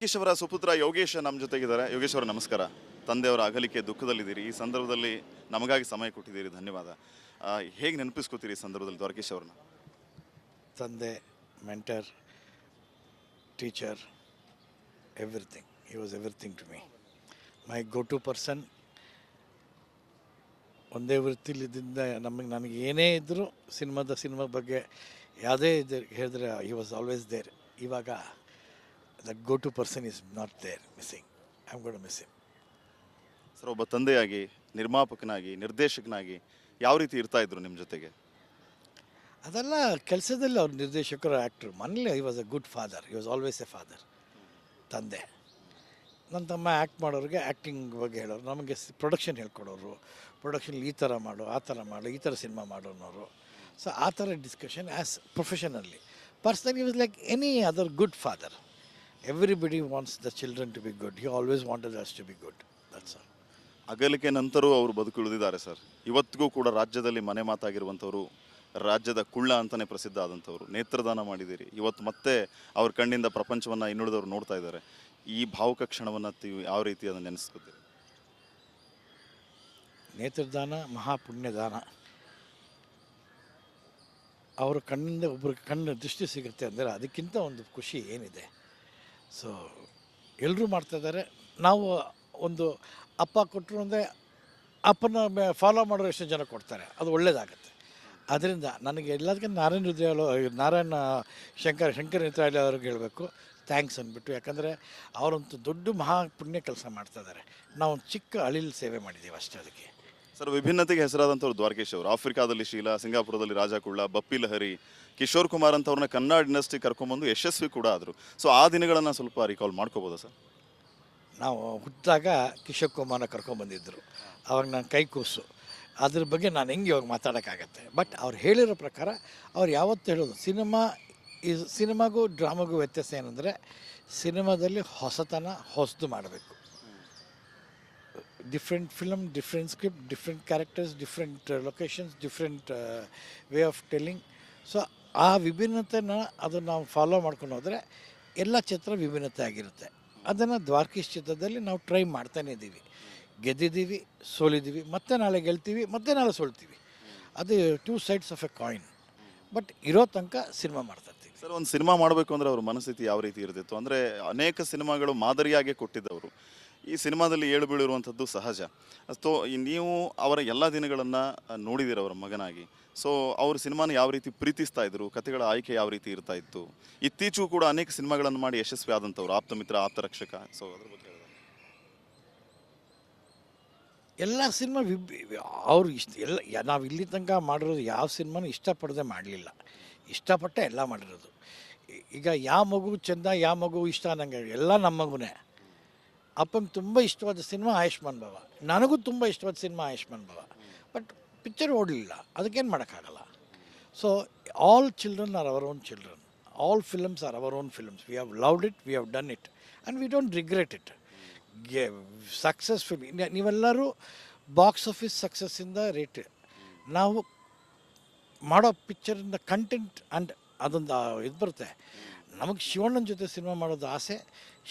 ಯೋಗೇಶ್ ಅವರ ಸುಪುತ್ರ ಯೋಗೇಶ್ ನಮ್ಮ ಜೊತೆಗಿದ್ದಾರೆ. ಯೋಗೇಶ್ ಅವರ ನಮಸ್ಕಾರ. ತಂದೆಯವರ ಅಗಲಿಕೆ ದುಃಖದಲ್ಲಿದ್ದೀರಿ. ಈ ಸಂದರ್ಭದಲ್ಲಿ ನಮಗಾಗಿ ಸಮಯ ಕೊಟ್ಟಿದ್ದೀರಿ. ಧನ್ಯವಾದ. ಹೇಗೆ ನೆನಪಿಸ್ಕೋತೀರಿ ಈ ಸಂದರ್ಭದಲ್ಲಿ ದ್ವಾರಕೇಶ್ ಅವ್ರನ್ನ? ತಂದೆ mentor teacher everything he was everything to me my go to person ಒಂದೇ ವೃತ್ತಿಲಿದ್ದಿಂದ ನಮಗೆ ನನಗೆ ಏನೇ ಇದ್ದರೂ ಸಿನಿಮಾದ ಸಿನಿಮಾ ಬಗ್ಗೆ ಯಾವುದೇ ಇದ್ದರೆ ಹೇಳಿದ್ರೆ ಹಿ ವಾಸ್ ಆಲ್ವೇಸ್ ದೇರ್ ಇವಾಗ the go to person is not there missing I am god missing sir ಒಬ್ಬ ತಂದೆಯಾಗಿ ನಿರ್ಮಾಪಕನಾಗಿ ನಿರ್ದೇಶಕನಾಗಿ ಯಾವ ರೀತಿ ಇರ್ತಾ ಇದ್ರು ನಿಮ್ಮ ಜೊತೆಗೆ? ಅದೆಲ್ಲ ಕೆಲಸದಲ್ಲಿ ಅವ್ರ ನಿರ್ದೇಶಕರು ಆ್ಯಕ್ಟ್ರು ಮನೇಲಿ I was a good father he was always a father ತಂದೆ. ನನ್ನ ತಮ್ಮ ಆ್ಯಕ್ಟ್ ಮಾಡೋರಿಗೆ ಆ್ಯಕ್ಟಿಂಗ್ ಬಗ್ಗೆ ಹೇಳೋರು. ನಮಗೆ ಪ್ರೊಡಕ್ಷನ್ ಹೇಳ್ಕೊಡೋರು. ಪ್ರೊಡಕ್ಷನ್ ಈ ಥರ ಮಾಡು ಆ ಥರ ಮಾಡು ಈ ಥರ ಸಿನಿಮಾ ಮಾಡು ಅನ್ನೋರು. ಸೊ ಆ ಥರ discussion as professionally personally was like any other good father everybody wants the children to be good he always wanted us to be good that's all ಅಗಲಿಕೆ ನಂತರವೂ ಅವರು ಬದುಕುಳಿದಿದ್ದಾರೆ ಸರ್. ಇವತ್ತಿಗೂ ಕೂಡ ರಾಜ್ಯದಲ್ಲಿ ಮನೆ ಮಾತಾಗಿರುವಂಥವರು ರಾಜ್ಯದ ಕುಳ್ಳ ಅಂತಲೇ ಪ್ರಸಿದ್ಧ ಆದಂಥವ್ರು ನೇತ್ರದಾನ ಮಾಡಿದ್ದೀರಿ. ಇವತ್ತು ಮತ್ತೆ ಅವ್ರ ಕಣ್ಣಿಂದ ಪ್ರಪಂಚವನ್ನು ಇನ್ನುಳಿದವರು ನೋಡ್ತಾ ಇದ್ದಾರೆ. ಈ ಭಾವುಕ ಕ್ಷಣವನ್ನು ಯಾವ ರೀತಿ ಅದನ್ನು ನೆನೆಸ್ಕೊತೀರಿ? ನೇತ್ರದಾನ ಮಹಾಪುಣ್ಯದಾನ. ಅವರ ಕಣ್ಣಿಂದ ಒಬ್ಬರು ಕಣ್ಣು ದೃಷ್ಟಿ ಸಿಗುತ್ತೆ ಅಂದರೆ ಅದಕ್ಕಿಂತ ಒಂದು ಖುಷಿ ಏನಿದೆ? ಸೊ ಎಲ್ಲರೂ ಮಾಡ್ತಾಯಿದ್ದಾರೆ ನಾವು ಒಂದು ಅಪ್ಪ ಕೊಟ್ಟರು ಅಂದರೆ ಅಪ್ಪನ ಫಾಲೋ ಮಾಡೋ ಎಷ್ಟು ಜನ ಕೊಡ್ತಾರೆ. ಅದು ಒಳ್ಳೇದಾಗುತ್ತೆ. ಅದರಿಂದ ನನಗೆ ಎಲ್ಲದಕ್ಕಿಂತ ನಾರಾಯಣ ಹೃದಯ ನಾರಾಯಣ ಶಂಕರ್, ಶಂಕರ ನೇತ್ರಾಲಯ ಅವ್ರಿಗೆ ಹೇಳಬೇಕು. ಥ್ಯಾಂಕ್ಸ್ ಅಂದ್ಬಿಟ್ಟು. ಯಾಕಂದರೆ ಅವರಂತೂ ದೊಡ್ಡ ಮಹಾ ಪುಣ್ಯ ಕೆಲಸ ಮಾಡ್ತಾಯಿದ್ದಾರೆ ನಾವು ಚಿಕ್ಕ ಅಳಿಲ್ ಸೇವೆ ಮಾಡಿದ್ದೀವಿ ಅಷ್ಟೇ ಅದಕ್ಕೆ. ಸರ್, ವಿಭಿನ್ನತೆಗೆ ಹೆಸರಾದಂಥವ್ರು ದ್ವಾರಕೇಶ್ ಅವರು. ಆಫ್ರಿಕಾದಲ್ಲಿ ಶೀಲಾ, ಸಿಂಗಾಪುರದಲ್ಲಿ ರಾಜಕುಳ್ಳ ಬಪ್ಪಿ ಲಹರಿ, ಕಿಶೋರ್ ಕುಮಾರ್ ಅಂತವ್ರನ್ನ ಕನ್ನಡ ಇಂಡಸ್ಟ್ರಿ ಕರ್ಕೊಂಬಂದು ಯಶಸ್ವಿ ಕೂಡ ಆದರು. ಸೊ ಆ ದಿನಗಳನ್ನು ಸ್ವಲ್ಪ ರಿಕಾಲ್ ಮಾಡ್ಕೋಬೋದಾ ಸರ್? ನಾವು ಹುಟ್ಟಿದಾಗ ಕಿಶೋರ್ ಕುಮಾರ್ನ ಕರ್ಕೊಂಬಂದಿದ್ದರು ಅವಾಗ ನಾನು ಕೈ ಕೂಸು. ಅದ್ರ ಬಗ್ಗೆ ನಾನು ಹೆಂಗೆ ಇವಾಗ ಮಾತಾಡೋಕ್ಕಾಗತ್ತೆ? ಬಟ್ ಅವ್ರು ಹೇಳಿರೋ ಪ್ರಕಾರ ಅವ್ರು ಯಾವತ್ತೂ ಹೇಳೋದು, ಸಿನಿಮಾ ಈ ಸಿನಿಮಾಗೂ ಡ್ರಾಮಾಗೂ ವ್ಯತ್ಯಾಸ ಏನಂದರೆ, ಸಿನಿಮಾದಲ್ಲಿ ಹೊಸತನ ಹೊಸದು ಮಾಡಬೇಕು. Different film different script different characters different locations different way of telling so ಆ ವಿಭಿನ್ನತೆನ ಅದನ್ನು ನಾವು ಫಾಲೋ ಮಾಡ್ಕೊಂಡು ಹೋದರೆ ಎಲ್ಲ ಚಿತ್ರ ವಿಭಿನ್ನತೆ ಆಗಿರುತ್ತೆ. ಅದನ್ನು ದ್ವಾರಕೀಶ್ ಚಿತ್ರದಲ್ಲಿ ನಾವು ಟ್ರೈ ಮಾಡ್ತಾನೇ ಇದ್ದೀವಿ. ಗೆದ್ದಿದ್ದೀವಿ, ಸೋಲಿದ್ದೀವಿ, ಮತ್ತೆ ನಾಳೆ ಗೆಲ್ತೀವಿ, ಮತ್ತೆ ನಾಳೆ ಸೋಲ್ತೀವಿ. ಅದು two sides of a coin but ಇರೋ ತನಕ ಸಿನಿಮಾ ಮಾಡ್ತಾ ಇರ್ತೀವಿ ಸರ್, ಒಂದು ಸಿನಿಮಾ ಮಾಡಬೇಕು ಅಂದರೆ ಅವ್ರ ಮನಸ್ಥಿತಿ ಯಾವ ರೀತಿ ಇರ್ತಿತ್ತು? ಅಂದರೆ ಅನೇಕ ಸಿನಿಮಾಗಳು ಮಾದರಿಯಾಗೆ ಕೊಟ್ಟಿದ್ದವರು. ಈ ಸಿನಿಮಾದಲ್ಲಿ ಏಳು ಬೀಳಿರುವಂಥದ್ದು ಸಹಜ. ಸೊ ನೀವು ಅವರ ಎಲ್ಲ ದಿನಗಳನ್ನು ನೋಡಿದಿರ ಅವರ ಮಗನಾಗಿ. ಸೊ, ಅವರು ಸಿನಿಮಾನ ಯಾವ ರೀತಿ ಪ್ರೀತಿಸ್ತಾ ಇದ್ರು, ಕಥೆಗಳ ಆಯ್ಕೆ ಯಾವ ರೀತಿ ಇರ್ತಾ ಇತ್ತು, ಇತ್ತೀಚೆಗೂ ಕೂಡ ಅನೇಕ ಸಿನಿಮಾಗಳನ್ನು ಮಾಡಿ ಯಶಸ್ವಿ ಆದಂಥವ್ರು ಆಪ್ತ ಮಿತ್ರ, ಆಪ್ತ ರಕ್ಷಕ. ಸೊ, ಅದ್ರ ಬಗ್ಗೆ. ಎಲ್ಲ ಸಿನಿಮಾ ವಿಬ್ ಅವ್ರು ಇಷ್ಟ, ಎಲ್ಲ ನಾವು ಇಲ್ಲಿ ತನಕ ಮಾಡಿರೋದು ಯಾವ ಸಿನಿಮಾನು ಇಷ್ಟಪಡದೆ ಮಾಡಲಿಲ್ಲ. ಇಷ್ಟಪಟ್ಟೆ ಎಲ್ಲ ಮಾಡಿರೋದು. ಈಗ ಯಾವ ಮಗು ಚೆಂದ ಯಾವ ಮಗು ಇಷ್ಟ ಅನ್ನಂಗೆ, ಎಲ್ಲ ನಮ್ಮ ಮಗುನೇ. ಅಪ್ಪಂಗೆ ತುಂಬ ಇಷ್ಟವಾದ ಸಿನಿಮಾ ಆಯುಷ್ಮಾನ್ ಭವ. ನನಗೂ ತುಂಬ ಇಷ್ಟವಾದ cinema Ayushman Bhava. But picture ಓಡಲಿಲ್ಲ. ಅದಕ್ಕೇನು ಮಾಡೋಕ್ಕಾಗಲ್ಲ. So all children are our own children all films are our own films we have loved it we have done it and we don't regret it successful ನೀವೆಲ್ಲರೂ box office ಸಕ್ಸಸ್ಸಿಂದ rate ನಾವು ಮಾಡೋ ಪಿಕ್ಚರಿಂದ content and ಅದೊಂದು ಇದು ಬರುತ್ತೆ. ನಮಗೆ ಶಿವಣ್ಣನ ಜೊತೆ cinema ಮಾಡೋದು ಆಸೆ.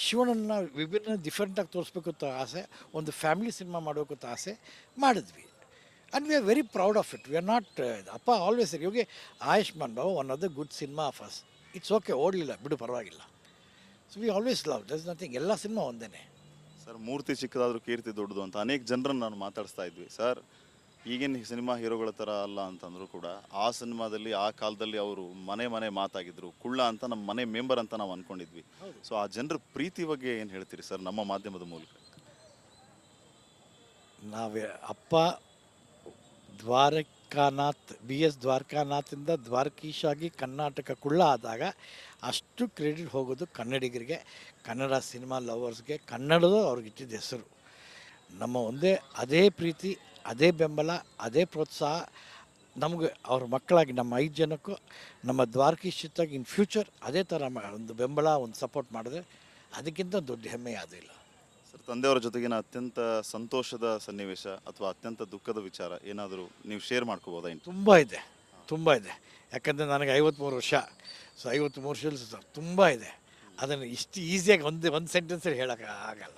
ಶಿವಣ್ಣನ ವಿಭಿನ್ನ ಡಿಫ್ರೆಂಟಾಗಿ ತೋರಿಸ್ಬೇಕು ಅಂತ ಆಸೆ. ಒಂದು ಫ್ಯಾಮಿಲಿ ಸಿನಿಮಾ ಮಾಡಬೇಕು ಅಂತ ಆಸೆ ಮಾಡಿದ್ವಿ. And we are very proud of it we are not ಅಪ್ಪ always Yogi, Ayushman Babu one of the good cinema of us it's okay ಓಡಲಿಲ್ಲ, ಬಿಡು, ಪರವಾಗಿಲ್ಲ. So we always love thus nothing ಎಲ್ಲ cinema ಒಂದೇ sir, ಮೂರ್ತಿ ಚಿಕ್ಕದಾದರೂ ಕೀರ್ತಿ ದೊಡ್ಡದು ಅಂತ ಅನೇಕ ಜನರನ್ನು ನಾನು ಮಾತಾಡಿಸ್ತಾ ಇದ್ವಿ. ಸರ್ ಈಗಿನ ಸಿನಿಮಾ ಹೀರೋಗಳ ಥರ ಅಲ್ಲ ಅಂತಂದರೂ ಕೂಡ ಆ ಸಿನಿಮಾದಲ್ಲಿ ಆ ಕಾಲದಲ್ಲಿ ಅವರು ಮನೆ ಮನೆ ಮಾತಾಗಿದ್ರು ಕುಳ್ಳ ಅಂತ ನಮ್ಮ ಮನೆ ಮೆಂಬರ್ ಅಂತ ನಾವು ಅನ್ಕೊಂಡಿದ್ವಿ. ಸೊ ಆ ಜನರ ಪ್ರೀತಿ ಬಗ್ಗೆ ಏನು ಹೇಳ್ತೀರಿ ಸರ್ ನಮ್ಮ ಮಾಧ್ಯಮದ ಮೂಲಕ? ನಾವೇ ಅಪ್ಪ ದ್ವಾರಕಾನಾಥ್ ಬಿ ಎಸ್ ದ್ವಾರಕಾನಾಥಿಂದ ದ್ವಾರಕೀಶ್ ಆಗಿ ಕರ್ನಾಟಕ ಕುಳ್ಳ ಆದಾಗ ಅಷ್ಟು ಕ್ರೆಡಿಟ್ ಹೋಗೋದು ಕನ್ನಡಿಗರಿಗೆ ಕನ್ನಡ ಸಿನಿಮಾ ಲವರ್ಸ್ಗೆ ಕನ್ನಡದ ಅವ್ರಿಗೆ ಇಟ್ಟಿದ್ದ ಹೆಸರು. ನಮ್ಮ ಒಂದೇ ಅದೇ ಪ್ರೀತಿ ಅದೇ ಬೆಂಬಲ ಅದೇ ಪ್ರೋತ್ಸಾಹ ನಮಗೆ ಅವ್ರ ಮಕ್ಕಳಾಗಿ ನಮ್ಮ ಐದು ಜನಕ್ಕೂ ನಮ್ಮ ದ್ವಾರಕೀಶ್ ಚಿತ್ತಾಗಿ ಇನ್ ಫ್ಯೂಚರ್ ಅದೇ ಥರ ಒಂದು ಬೆಂಬಲ ಒಂದು ಸಪೋರ್ಟ್ ಮಾಡಿದ್ರೆ ಅದಕ್ಕಿಂತ ದೊಡ್ಡ ಹೆಮ್ಮೆ ಯಾವುದೂ ಇಲ್ಲ. ಸರ್ ತಂದೆಯವರ ಜೊತೆಗಿನ ಅತ್ಯಂತ ಸಂತೋಷದ ಸನ್ನಿವೇಶ ಅಥವಾ ಅತ್ಯಂತ ದುಃಖದ ವಿಚಾರ ಏನಾದರೂ ನೀವು ಶೇರ್ ಮಾಡ್ಕೋಬೋದಾ ಇನ್ನು ತುಂಬ ಇದೆ ತುಂಬ ಇದೆ. ಯಾಕಂದರೆ ನನಗೆ ಐವತ್ತ್ಮೂರು ವರ್ಷ ಸೊ ಐವತ್ತ್ಮೂರು ವರ್ಷದಲ್ಲಿ ತುಂಬ ಇದೆ. ಅದನ್ನು ಇಷ್ಟು ಈಸಿಯಾಗಿ ಒಂದು ಒಂದು ಸೆಂಟೆನ್ಸಲ್ಲಿ ಹೇಳೋಕೆ ಆಗಲ್ಲ.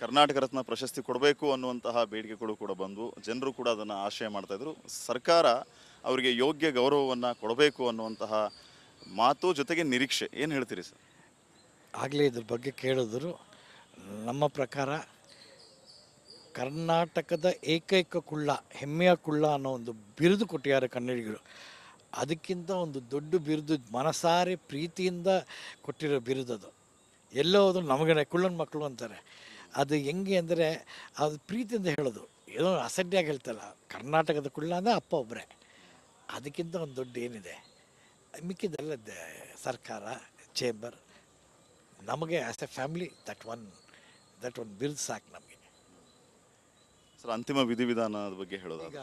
ಕರ್ನಾಟಕ ರತ್ನ ಪ್ರಶಸ್ತಿ ಕೊಡಬೇಕು ಅನ್ನುವಂತಹ ಬೇಡಿಕೆಗಳು ಕೂಡ ಬಂದವು ಜನರು ಕೂಡ ಅದನ್ನು ಆಶಯ ಮಾಡ್ತಾ ಇದ್ರು. ಸರ್ಕಾರ ಅವರಿಗೆ ಯೋಗ್ಯ ಗೌರವವನ್ನು ಕೊಡಬೇಕು ಅನ್ನುವಂತಹ ಮಾತು ಜೊತೆಗೆ ನಿರೀಕ್ಷೆ. ಏನು ಹೇಳ್ತೀರಿ ಸರ್? ಆಗಲೇ ಇದ್ರ ಬಗ್ಗೆ ಕೇಳಿದ್ರು. ನಮ್ಮ ಪ್ರಕಾರ ಕರ್ನಾಟಕದ ಏಕೈಕ ಕುಳ್ಳ, ಹೆಮ್ಮೆಯ ಕುಳ್ಳ ಅನ್ನೋ ಒಂದು ಬಿರುದು ಕೊಟ್ಟಿದ್ದಾರೆ ಕನ್ನಡಿಗರು. ಅದಕ್ಕಿಂತ ಒಂದು ದೊಡ್ಡ ಬಿರುದು ಮನಸಾರೆ ಪ್ರೀತಿಯಿಂದ ಕೊಟ್ಟಿರೋ ಬಿರುದದು ಎಲ್ಲೋ ಅದು ನಮಗೆ ಕುಳ್ಳನ ಮಕ್ಕಳು ಅಂತಾರೆ. ಅದು ಹೆಂಗೆ ಅಂದರೆ ಅದು ಪ್ರೀತಿಯಿಂದ ಹೇಳೋದು. ಏನೋ ಅಸಡ್ಡೆಯಾಗಿ ಹೇಳ್ತಲ್ಲ ಕರ್ನಾಟಕದ ಕುಳ್ಳ ಅಂದರೆ ಅಪ್ಪ ಒಬ್ಬರೇ. ಅದಕ್ಕಿಂತ ಒಂದು ದೊಡ್ಡ ಏನಿದೆ? ಮಿಕ್ಕಿದ್ದೆಲ್ಲ ಸರ್ಕಾರ ಚೇಂಬರ್ ನಮಗೆ as a family that one that one bill ಸಾಕು ನಮಗೆ. ಸರ್ ಅಂತಿಮ ವಿಧಿವಿಧಾನದ ಬಗ್ಗೆ ಹೇಳೋದು ಈಗ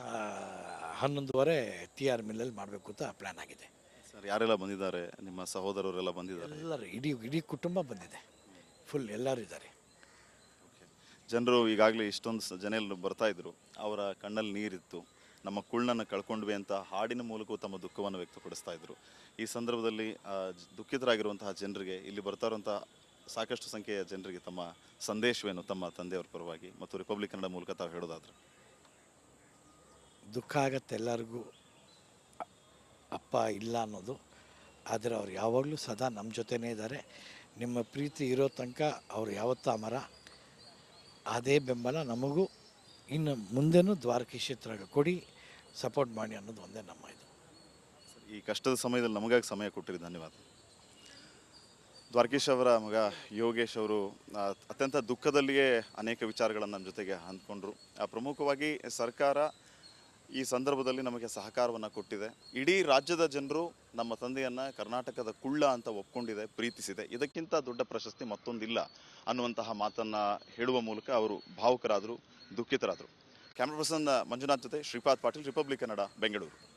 ಹನ್ನೊಂದುವರೆ ಟಿ ಆರ್ ಮಿಲ್ಲಲ್ಲಿ ಮಾಡಬೇಕು ಅಂತ ಪ್ಲ್ಯಾನ್ ಆಗಿದೆ. ಸರ್ ಯಾರೆಲ್ಲ ಬಂದಿದ್ದಾರೆ? ನಿಮ್ಮ ಸಹೋದರರೆಲ್ಲ ಬಂದಿದ್ದಾರೆ? ಎಲ್ಲರೂ ಇಡೀ ಇಡೀ ಕುಟುಂಬ ಬಂದಿದೆ. ಫುಲ್ ಎಲ್ಲರೂ ಇದ್ದಾರೆ. ಜನರು ಈಗಾಗಲೇ ಇಷ್ಟೊಂದು ಜನ ಬರ್ತಾ ಇದ್ರು. ಅವರ ಕಣ್ಣಲ್ಲಿ ನೀರಿತ್ತು. ನಮ್ಮ ಕುಳ್ಳನ್ನು ಕಳ್ಕೊಂಡ್ವಿ ಅಂತ ಹಾಡಿನ ಮೂಲಕವೂ ತಮ್ಮ ದುಃಖವನ್ನು ವ್ಯಕ್ತಪಡಿಸ್ತಾ ಇದ್ರು. ಈ ಸಂದರ್ಭದಲ್ಲಿ ದುಃಖಿತರಾಗಿರುವಂತಹ ಜನರಿಗೆ, ಇಲ್ಲಿ ಬರ್ತಾ ಇರುವಂತಹ ಸಾಕಷ್ಟು ಸಂಖ್ಯೆಯ ಜನರಿಗೆ ತಮ್ಮ ಸಂದೇಶವೇನು ತಮ್ಮ ತಂದೆಯವರ ಪರವಾಗಿ? ಮತ್ತು ರಿಪಬ್ಲಿಕ್ ಕನ್ನಡ ಮೂಲಕ ತಾವು ಹೇಳೋದಾದ್ರೆ. ದುಃಖ ಆಗತ್ತೆ ಎಲ್ಲರಿಗೂ. ಅಪ್ಪ ಇಲ್ಲ ಅನ್ನೋದು. ಆದರೆ ಅವ್ರು ಯಾವಾಗಲೂ ಸದಾ ನಮ್ಮ ಜೊತೆನೇ ಇದ್ದಾರೆ. ನಿಮ್ಮ ಪ್ರೀತಿ ಇರೋ ತನಕ ಅವ್ರು ಯಾವತ್ತೂ ಅಮರ. ಅದೇ ಬೆಂಬಲ ನಮಗೂ. ಇನ್ನು ಮುಂದೆನೂ ದ್ವಾರಕೀಶ್ ಚಿತ್ರ ಕೊಡಿ ಸಪೋರ್ಟ್ ಮಾಡಿ ಅನ್ನೋದು ಒಂದೇ ನಮ್ಮ ಇದು. ಈ ಕಷ್ಟದ ಸಮಯದಲ್ಲಿ ನಮಗಾಗಿ ಸಮಯ ಕೊಟ್ಟಿರಿ? ಧನ್ಯವಾದ. ದ್ವಾರಕೀಶ್ ಅವರ ಮಗ ಯೋಗೇಶ್ ಅವರು ಅತ್ಯಂತ ದುಃಖದಲ್ಲಿಯೇ ಅನೇಕ ವಿಚಾರಗಳನ್ನು ನಮ್ಮ ಜೊತೆಗೆ ಹಂದ್ಕೊಂಡ್ರು ಆ, ಪ್ರಮುಖವಾಗಿ ಸರ್ಕಾರ ಈ ಸಂದರ್ಭದಲ್ಲಿ ನಮಗೆ ಸಹಕಾರವನ್ನು ಕೊಟ್ಟಿದೆ. ಇಡೀ ರಾಜ್ಯದ ಜನರು ನಮ್ಮ ತಂದೆಯನ್ನು ಕರ್ನಾಟಕದ ಕುಳ್ಳ ಅಂತ ಒಪ್ಕೊಂಡಿದೆ, ಪ್ರೀತಿಸಿದೆ. ಇದಕ್ಕಿಂತ ದೊಡ್ಡ ಪ್ರಶಸ್ತಿ ಮತ್ತೊಂದಿಲ್ಲ ಅನ್ನುವಂತಹ ಮಾತನ್ನು ಹೇಳುವ ಮೂಲಕ ಅವರು ಭಾವುಕರಾದರು, ದುಃಖಿತರಾದರು. ಕ್ಯಾಮ್ರಾ ಪರ್ಸನ್ ಮಂಜುನಾಥ್ ಜೊತೆ ಶ್ರೀಪಾದ್ ಪಾಟೀಲ್, ರಿಪಬ್ಲಿಕ್ ಕನ್ನಡ, ಬೆಂಗಳೂರು.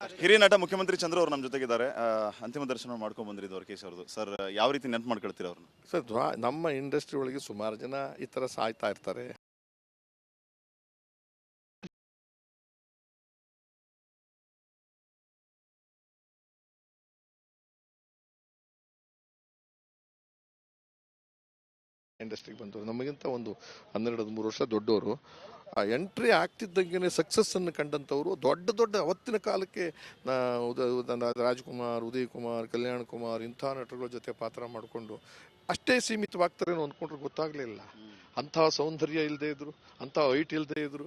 ಹಿರಿಯ ನಟ ಮುಖ್ಯಮಂತ್ರಿ ಚಂದ್ರ ಅವರು ನಮ್ಮ ಜೊತೆಗಿದ್ದಾರೆ. ಅಂತಿಮ ದರ್ಶನ ಮಾಡ್ಕೊಂಡು ಬಂದ್ರಿ ದ್ವಾರಕೇಶ್ ಅವ್ರದ್ದು. ಸರ್, ಯಾವ ರೀತಿ ನೆನ್ಪು ಮಾಡ್ಕೊಳ್ತೀರ ಅವ್ರನ್ನ? ಸರ್ ನಮ್ಮ ಇಂಡಸ್ಟ್ರಿ ಒಳಗೆ ಸುಮಾರು ಜನ ಈ ಥರ ಸಾಯ್ತಾ ಇರ್ತಾರೆ. ಇಂಡಸ್ಟ್ರಿಗೆ ಬಂದವರು. ನಮಗಿಂತ ಒಂದು ಹನ್ನೆರಡು, ಹದಿಮೂರು ವರ್ಷ ದೊಡ್ಡವರು. ಆ ಎಂಟ್ರಿ ಆಗ್ತಿದ್ದಂಗೆ ಸಕ್ಸಸ್ಸನ್ನು ಕಂಡಂಥವ್ರು ದೊಡ್ಡ ದೊಡ್ಡ ಅವತ್ತಿನ ಕಾಲಕ್ಕೆ ರಾಜ್ಕುಮಾರ್ ಉದಯ್ ಕುಮಾರ್ ಕಲ್ಯಾಣ್ ಕುಮಾರ್ ಇಂಥ ನಟರುಗಳ ಜೊತೆ ಪಾತ್ರ ಮಾಡಿಕೊಂಡು ಅಷ್ಟೇ ಸೀಮಿತವಾಗ್ತಾರೆ ಅಂದ್ಕೊಂಡ್ರೆ ಗೊತ್ತಾಗ್ಲಿಲ್ಲ. ಅಂತಹ ಸೌಂದರ್ಯ ಇಲ್ಲದೆ ಇದ್ರು ಅಂತಹ ಹೈಟ್ ಇಲ್ಲದೆ ಇದ್ರು